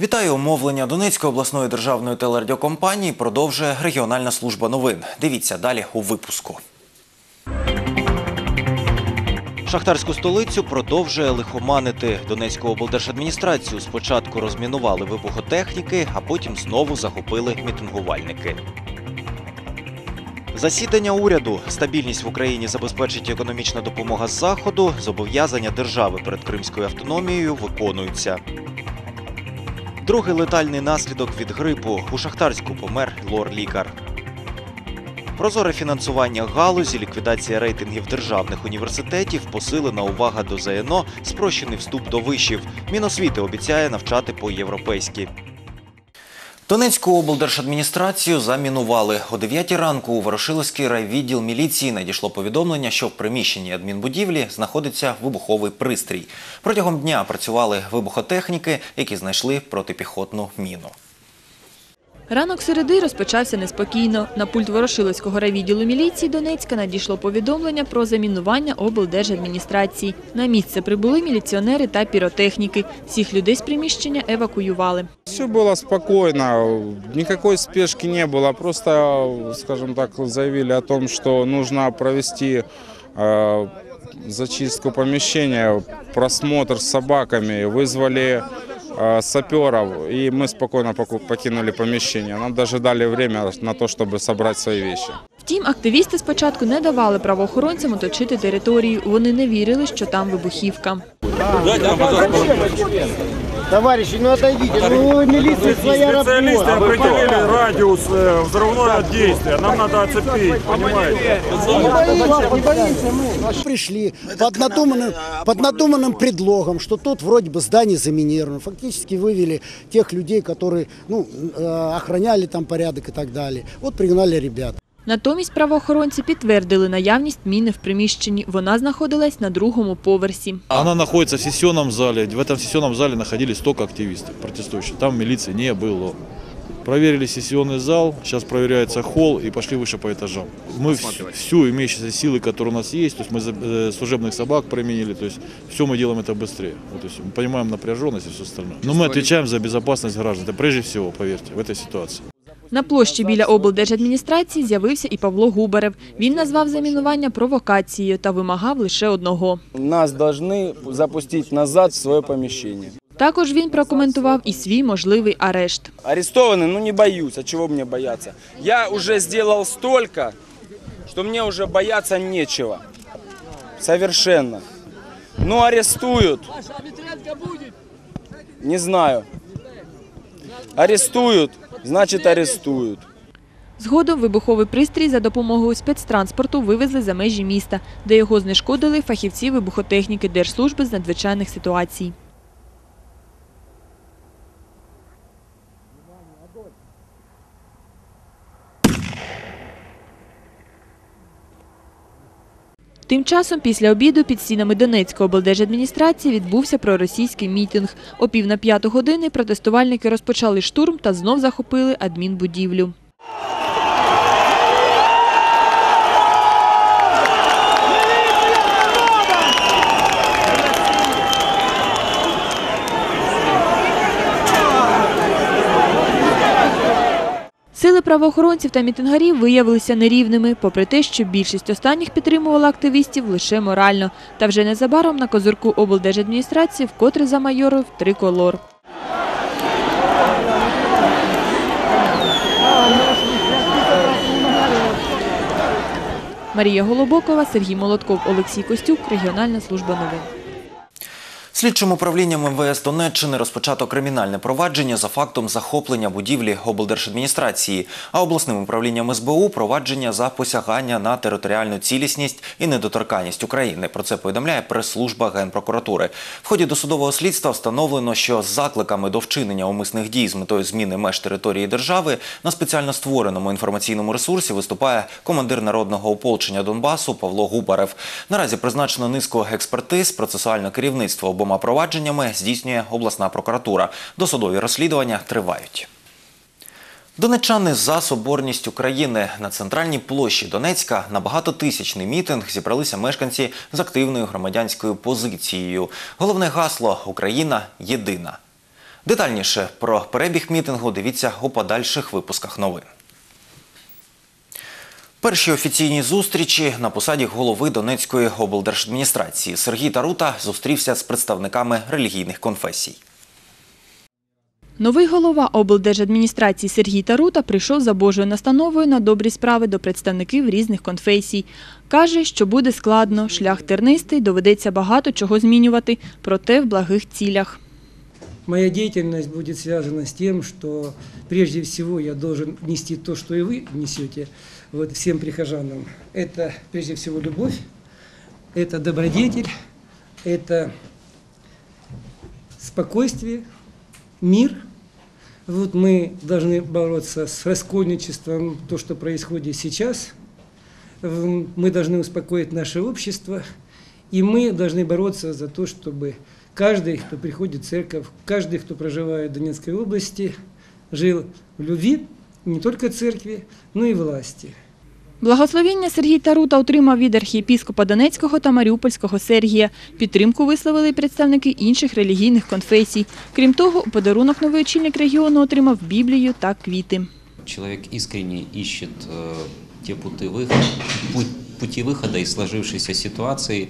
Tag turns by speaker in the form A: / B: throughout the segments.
A: Вітаю умовлення Донецької обласної державної телерадіокомпанії продовжує регіональна служба новин. Дивіться далі у випуску. Шахтарську столицю продовжує лихоманити Донецьку облдержадміністрацію. Спочатку розмінували вибухотехніки, а потім знову захопили мітингувальники. Засідання уряду, стабільність в Україні забезпечить економічна допомога з заходу, зобов'язання держави перед Кримською автономією виконуються. Другий летальний наслідок від грипу у Шахтарську помер лор-лікар. Прозоре фінансування галузі, ліквідація рейтингів державних університетів, посилена увага до ЗНО, спрощений вступ до вишів. Міносвіти обіцяє навчати по-європейськи. Донецьку облдержадміністрацію замінували. О 9 ранку у Ворошиловський райвідділ міліції надійшло повідомлення, що в приміщенні адмінбудівлі знаходиться вибуховий пристрій. Протягом дня працювали вибухотехніки, які знайшли протипіхотну міну.
B: Ранок середи розпочався неспокійно. На пульт Ворошиловського райвідділу міліції Донецька надійшло повідомлення про замінування облдержадміністрації. На місце прибули міліціонери та піротехніки. Всіх людей з приміщення евакуювали.
C: Все было спокойно, никакой спешки не было. Просто, скажем так, заявили о том, что нужно провести э, зачистку помещения, просмотр с собаками. Вызвали э, саперов, и мы спокойно покинули помещение. Нам даже дали время на то, чтобы собрать свои вещи.
B: Втім, активісти спочатку не давали правоохоронцям оточити територію. Вони не вірили, що там вибухівка.
D: Товарищи, ну отойдите, ну милиция своя
E: Специалисты
D: работа.
E: определили радиус э, взрывного действия. Нам надо оцепить, понимаете?
D: Не боимся, не боимся мы. Пришли под надуманным, под надуманным предлогом, что тут вроде бы здание заминировано. Фактически вывели тех людей, которые ну, э, охраняли там порядок и так далее. Вот пригнали ребят.
B: Натомість правоохоронці підтвердили наявність міни в приміщенні. Вона знаходилась на другому поверсі.
F: Она находится в сессионном зале. В этом сессионном зале находились только активисты протестующие. Там милиции не было. Проверили сессионный зал, сейчас проверяется холл и пошли выше по этажам. Мы вс- всю имеющиеся силы, которые у нас есть, то есть мы за- э, служебных собак применили, то есть все мы делаем это быстрее. Вот, то есть мы понимаем напряженность и все остальное. Но мы отвечаем за безопасность граждан. Это прежде всего, поверьте, в этой ситуации.
B: На площі біля облдержадміністрації з'явився і Павло Губарев. Він назвав замінування провокацією та вимагав лише одного.
G: Нас должны запустить назад в свое помещение.
B: Також він прокоментував і свій можливий арешт.
G: Арестованный, ну не боюсь, а чего мне бояться? Я уже сделал столько, что мне уже бояться нечего. Совершенно. Ну арестуют. Не знаю. Арестуют, значит арестують.
B: Згодом вибуховий пристрій за допомогою спецтранспорту вивезли за межі міста, де його знешкодили фахівці вибухотехніки Держслужби з надзвичайних ситуацій. Тим часом після обіду під стінами Донецької облдержадміністрації відбувся проросійський мітинг. О пів на п'яту години протестувальники розпочали штурм та знов захопили адмінбудівлю. Сили правоохоронців та мітингарів виявилися нерівними, попри те, що більшість останніх підтримувала активістів лише морально. Та вже незабаром на козирку облдержадміністрації вкотре замайорив триколор. Марія Голобокова, Сергій Молотков, Олексій Костюк. Регіональна служба новин.
A: Слідчим управлінням МВС Донеччини розпочато кримінальне провадження за фактом захоплення будівлі облдержадміністрації, а обласним управлінням СБУ провадження за посягання на територіальну цілісність і недоторканність України. Про це повідомляє прес-служба Генпрокуратури. В ході досудового слідства встановлено, що з закликами до вчинення умисних дій з метою зміни меж території держави на спеціально створеному інформаційному ресурсі виступає командир народного ополчення Донбасу Павло Губарев. Наразі призначено низку експертиз, процесуальне керівництво обома провадженнями здійснює обласна прокуратура. Досудові розслідування тривають. Донеччани за соборність України на центральній площі Донецька на багатотисячний мітинг зібралися мешканці з активною громадянською позицією. Головне гасло Україна єдина. Детальніше про перебіг мітингу дивіться у подальших випусках новин. Перші офіційні зустрічі на посаді голови Донецької облдержадміністрації Сергій Тарута зустрівся з представниками релігійних конфесій.
B: Новий голова облдержадміністрації Сергій Тарута прийшов за Божою настановою на добрі справи до представників різних конфесій. Каже, що буде складно, шлях тернистий, доведеться багато чого змінювати, проте в благих цілях.
H: Моя деятельность будет связана с тем, что прежде всего я должен нести то, что и вы несете вот, всем прихожанам. Это прежде всего любовь, это добродетель, это спокойствие, мир. Вот мы должны бороться с раскольничеством, то, что происходит сейчас. В- Мы должны успокоить наше общество, и мы должны бороться за то, чтобы каждый, кто приходит в церковь, каждый, кто проживает в Донецкой области, жил в любви не только церкви, но и власти.
B: Благословіння Сергій Тарута отримав від архієпіскопа Донецького та Маріупольського Сергія. Підтримку висловили й представники інших релігійних конфесій. Крім того, у подарунок новий очільник регіону отримав Біблію та квіти.
I: Человек искренне ищет э, те пути выхода, путь, пути выхода из сложившейся ситуации,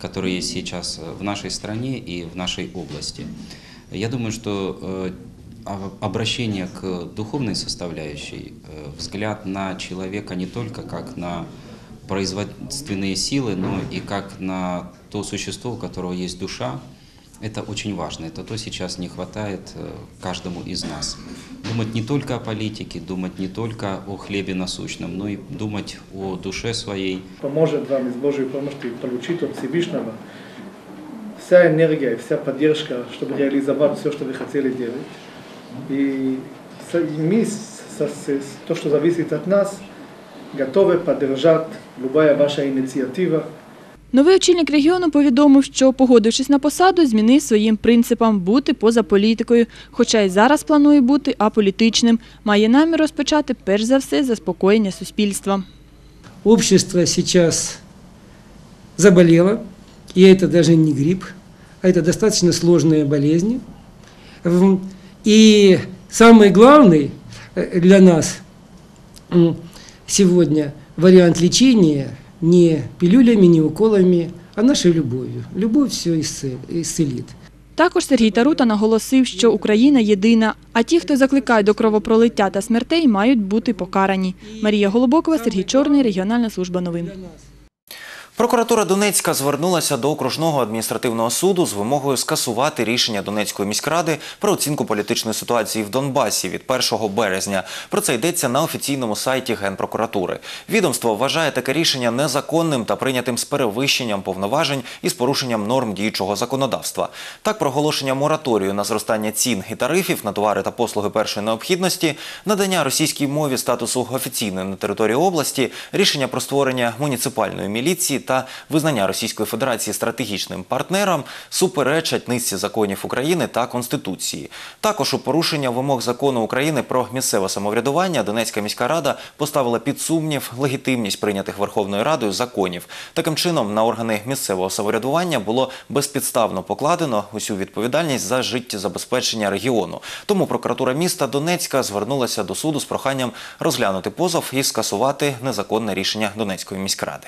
I: которая есть сейчас э, в нашей стране и в нашей области. Я думаю, что э, а- обращение к духовной составляющей, э, взгляд на человека не только как на производственные силы, но и как на то существо, у которого есть душа, это очень важно. Это то сейчас не хватает э, каждому из нас. Думать не только о политике, думать не только о хлебе насущном, но и думать о душе своей,
J: поможет вам из Божьей помощи получить от Всевышнего вся энергия, вся поддержка, чтобы реализовать все, что вы хотели делать. И с- и мы, с- с- с- то, что зависит от нас, готовы поддержать любая ваша инициатива,
B: Новий очільник регіону повідомив, що, погодившись на посаду, змінив своїм принципам бути поза політикою, хоча й зараз планує бути аполітичним. Має намір розпочати перш за все заспокоєння суспільства.
H: Общество сейчас заболело, и это даже не грипп, а это достаточно сложная болезнь. В- И самый главный э, для нас м, сегодня вариант лечения не пилюлями, не уколами, а нашей любовью. Любовь все исцелит.
B: Також Сергій Тарута наголосив, що Україна єдина, а ті, хто закликає до кровопролиття та смертей, мають бути покарані. Марія Голубокова, Сергій Чорний, Регіональна служба новин.
A: Прокуратура Донецька звернулася до окружного адміністративного суду з вимогою скасувати рішення Донецької міськради про оцінку політичної ситуації в Донбасі від 1 березня. Про це йдеться на офіційному сайті Генпрокуратури. Відомство вважає таке рішення незаконним та прийнятим з перевищенням повноважень і з порушенням норм діючого законодавства. Так, проголошення мораторію на зростання цін і тарифів на товари та послуги першої необхідності, надання російській мові статусу офіційної на території області, рішення про створення муніципальної міліції та визнання Російської Федерації стратегічним партнером суперечать низці законів України та Конституції. Також у порушення вимог закону України про місцеве самоврядування Донецька міська рада поставила під сумнів легітимність прийнятих Верховною Радою законів. Таким чином, на органи місцевого самоврядування було безпідставно покладено усю відповідальність за життєзабезпечення регіону. Тому прокуратура міста Донецька звернулася до суду з проханням розглянути позов і скасувати незаконне рішення Донецької міськради.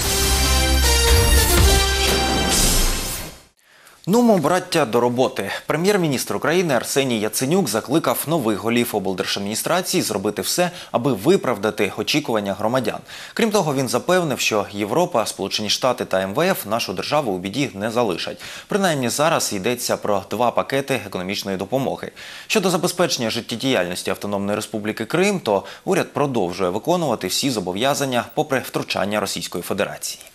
A: Нумо, браття, до роботи. Прем'єр-міністр України Арсеній Яценюк закликав нових голів облдержадміністрації зробити все, аби виправдати очікування громадян. Крім того, він запевнив, що Європа, Сполучені Штати та МВФ нашу державу у біді не залишать. Принаймні зараз йдеться про два пакети економічної допомоги. Щодо забезпечення життєдіяльності Автономної Республіки Крим, то уряд продовжує виконувати всі зобов'язання попри втручання Російської Федерації.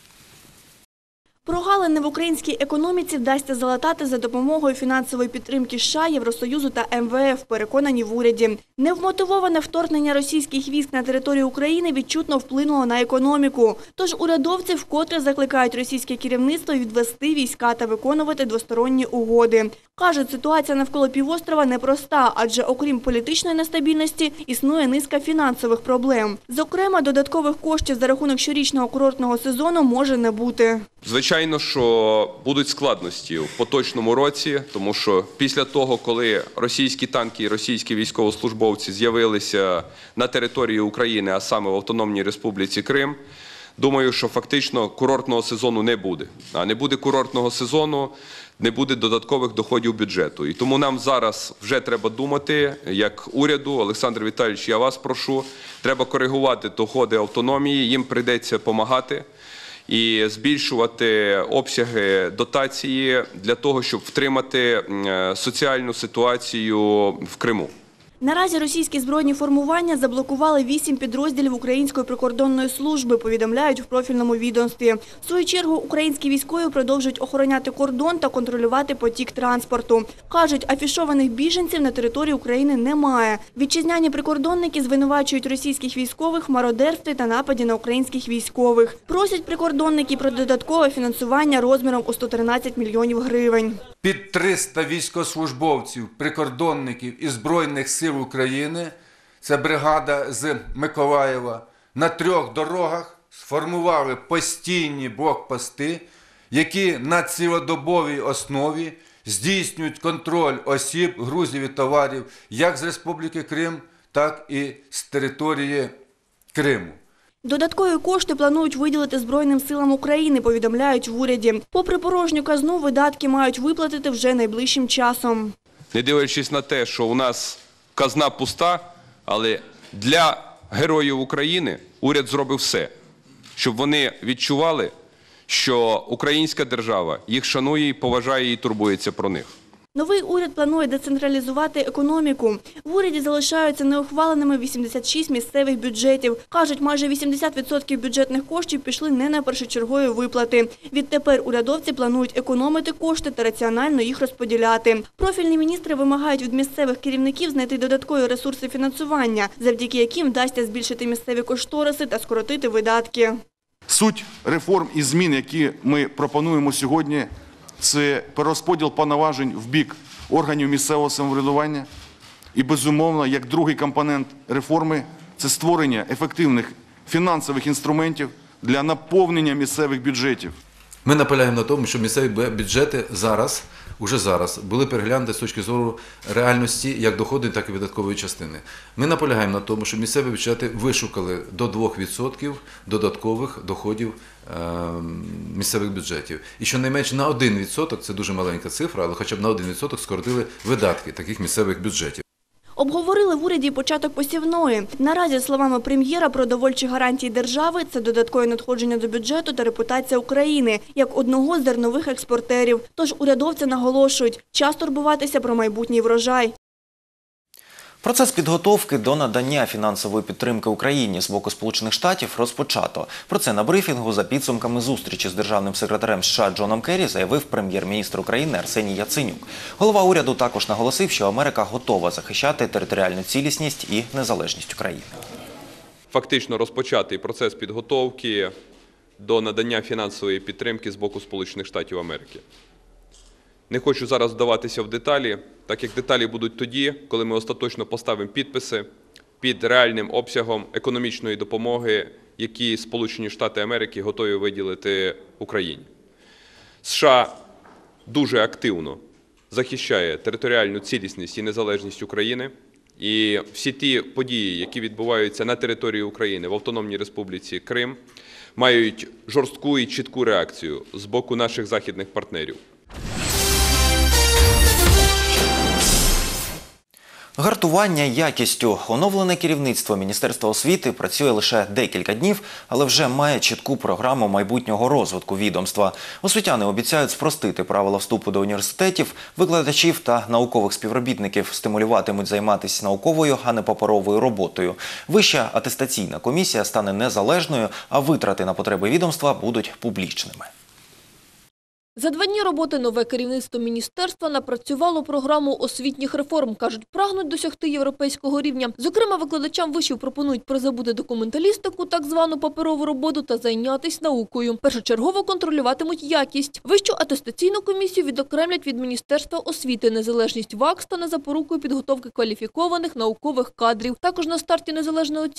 K: Прогалини в українській економіці вдасться залатати за допомогою фінансової підтримки США, Євросоюзу та МВФ, переконані в уряді. Невмотивоване вторгнення російських військ на територію України відчутно вплинуло на економіку. Тож урядовці вкотре закликають російське керівництво відвести війська та виконувати двосторонні угоди. Кажуть, ситуація навколо півострова непроста, адже окрім політичної нестабільності існує низка фінансових проблем. Зокрема, додаткових коштів за рахунок щорічного курортного сезону може не бути.
L: Звичайно, Звичайно, що будуть складності в поточному році, тому що після того, коли російські танки і російські військовослужбовці з'явилися на території України, а саме в Автономній Республіці Крим, думаю, що фактично курортного сезону не буде. А не буде курортного сезону, не буде додаткових доходів бюджету. І тому нам зараз вже треба думати, як уряду, Олександр Віталійович, я вас прошу, треба коригувати доходи автономії, їм прийдеться допомагати і збільшувати обсяги дотації для того, щоб втримати е, соціальну ситуацію в Криму.
K: Наразі російські збройні формування заблокували вісім підрозділів Української прикордонної служби, повідомляють в профільному відомстві. В свою чергу українські військові продовжують охороняти кордон та контролювати потік транспорту. Кажуть, афішованих біженців на території України немає. Вітчизняні прикордонники звинувачують російських військових в мародерстві та нападі на українських військових. Просять прикордонники про додаткове фінансування розміром у 113 мільйонів гривень.
M: Під 300 військовослужбовців, прикордонників і Збройних сил України, це бригада з Миколаєва, на трьох дорогах сформували постійні блокпости, які на цілодобовій основі здійснюють контроль осіб, грузів і товарів як з Республіки Крим, так і з території Криму.
K: Додаткові кошти планують виділити Збройним силам України, повідомляють в уряді. Попри порожню казну, видатки мають виплатити вже найближчим часом.
L: Не дивлячись на те, що у нас казна пуста, але для героїв України уряд зробив все, щоб вони відчували, що українська держава їх шанує і поважає і турбується про них.
K: Новий уряд планує децентралізувати економіку. В уряді залишаються неухваленими 86 місцевих бюджетів. Кажуть, майже 80% бюджетних коштів пішли не на першочергові виплати. Відтепер урядовці планують економити кошти та раціонально їх розподіляти. Профільні міністри вимагають від місцевих керівників знайти додаткові ресурси фінансування, завдяки яким вдасться збільшити місцеві кошториси та скоротити видатки.
N: Суть реформ і змін, які ми пропонуємо сьогодні, це перерозподіл повноважень в бік органів місцевого самоврядування. І, безумовно, як другий компонент реформи, це створення ефективних фінансових інструментів для наповнення місцевих бюджетів.
O: Ми наполягаємо на тому, що місцеві бюджети зараз, уже зараз, були переглянуті з точки зору реальності як доходної, так і видаткової частини. Ми наполягаємо на тому, щоб місцеві бюджети вишукали до 2% додаткових доходів е, місцевих бюджетів. І щонайменше на 1%, це дуже маленька цифра, але хоча б на 1% скоротили видатки таких місцевих бюджетів.
K: Обговорили в уряді початок посівної. Наразі, словами прем'єра, продовольчі гарантії держави – це додаткові надходження до бюджету та репутація України як одного з зернових експортерів. Тож урядовці наголошують – час турбуватися про майбутній врожай.
A: Процес підготовки до надання фінансової підтримки Україні з боку Сполучених Штатів розпочато. Про це на брифінгу за підсумками зустрічі з державним секретарем США Джоном Керрі заявив прем'єр-міністр України Арсеній Яценюк. Голова уряду також наголосив, що Америка готова захищати територіальну цілісність і незалежність України.
L: Фактично розпочатий процес підготовки до надання фінансової підтримки з боку Сполучених Штатів Америки. Не хочу зараз вдаватися в деталі, так як деталі будуть тоді, коли ми остаточно поставимо підписи під реальним обсягом економічної допомоги, які Сполучені Штати Америки готові виділити Україні. США дуже активно захищає територіальну цілісність і незалежність України. І всі ті події, які відбуваються на території України в Автономній Республіці Крим, мають жорстку і чітку реакцію з боку наших західних партнерів.
A: Гартування якістю. Оновлене керівництво Міністерства освіти працює лише декілька днів, але вже має чітку програму майбутнього розвитку відомства. Освітяни обіцяють спростити правила вступу до університетів, викладачів та наукових співробітників стимулюватимуть займатися науковою, а не паперовою роботою. Вища атестаційна комісія стане незалежною, а витрати на потреби відомства будуть публічними.
P: За два дні роботи нове керівництво міністерства напрацювало програму освітніх реформ. Кажуть, прагнуть досягти європейського рівня. Зокрема, викладачам вишів пропонують призабути документалістику, так звану паперову роботу, та зайнятися наукою. Першочергово контролюватимуть якість. Вищу атестаційну комісію відокремлять від Міністерства освіти. Незалежність ВАК стане запорукою підготовки кваліфікованих наукових кадрів. Також на старті незалежної